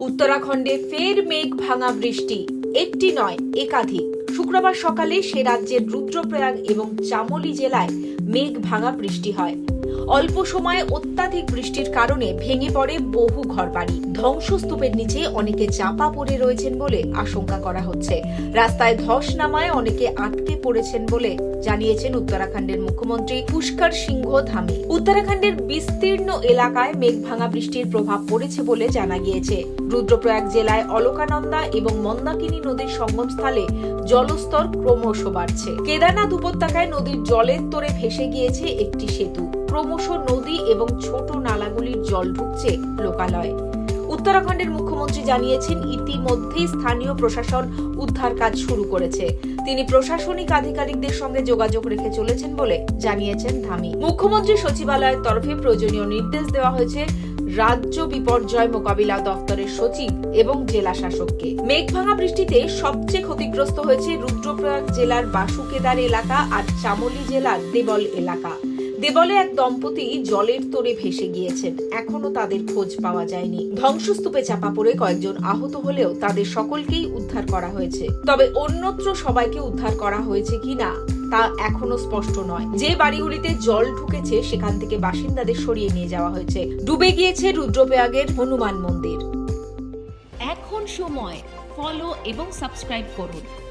উত্তরাখণ্ডে ফের মেঘ ভাঙা বৃষ্টি। একটি নয়, একাধিক। শুক্রবার সকালে সে রাজ্যের রুদ্রপ্রয়াগ এবং চামোলি জেলায় মেঘ ভাঙা বৃষ্টি হয়। অল্প সময়ে অত্যাধিক বৃষ্টির কারণে ভেঙে পড়ে বহু ঘরবাড়ি। ধ্বংসস্তূপের নিচে অনেকে চাপা পড়ে রয়েছেন বলে আশঙ্কা করা হচ্ছে। রাস্তায় ধস নামায় অনেকে আটকে পড়েছেন বলে জানিয়েছেন উত্তরাখণ্ডের মুখ্যমন্ত্রী পুষ্কর সিংহ ধামি। উত্তরাখণ্ডের বিস্তীর্ণ এলাকায় মেঘ ভাঙা বৃষ্টির প্রভাব পড়েছে বলে জানা গিয়েছে। রুদ্রপ্রয়াগ জেলায় অলকানন্দা এবং মন্দাকিনী নদীর সঙ্গমস্থলে জলস্তর ক্রমশ বাড়ছে। কেদারনাথ উপত্যকায় নদীর জলের তোরে ভেসে গিয়েছে একটি সেতু। ক্রমশ নদী এবং ছোট নালাগুলির জল ঢুকছে লোকালয়ে। উত্তরাখণ্ডের মুখ্যমন্ত্রী জানিয়েছেন, ইতিমধ্যেই স্থানীয় প্রশাসন উদ্ধার কাজ শুরু করেছে। তিনি প্রশাসনিক আধিকারিকদের সঙ্গে যোগাযোগ রেখে চলেছেন বলে জানিয়েছেন ধামি। মুখ্যমন্ত্রী সচিবালয়ের তরফে প্রয়োজনীয় নির্দেশ দেওয়া হয়েছে রাজ্য বিপর্যয় মোকাবিলা দপ্তরের সচিব এবং জেলা শাসককে। মেঘভাঙা বৃষ্টিতে সবচেয়ে ক্ষতিগ্রস্ত হয়েছে রুদ্রপ্রয়াগ জেলার বাসুকেদার এলাকা আর চামোলি জেলার দেবল এলাকা। দেবলে এক দম্পতি জলের তোরে ভেসে গিয়েছেন। এখনও তাদের খোঁজ পাওয়া যায়নি। ধ্বংসস্তূপে চাপা পড়ে কয়েকজন আহত হলেও তাদের সকলকেই উদ্ধার করা হয়েছে। তবে অন্যত্র সবাইকে উদ্ধার করা হয়েছে কিনা, তা এখনও স্পষ্ট নয়। যে বাড়িগুলিতে জল ঢুকেছে, সেখান থেকে বাসিন্দাদের সরিয়ে নিয়ে যাওয়া হয়েছে। ডুবে গিয়েছে রুদ্রপ্রয়াগের হনুমান মন্দির। এখন সময়। ফলো এবং সাবস্ক্রাইব করুন।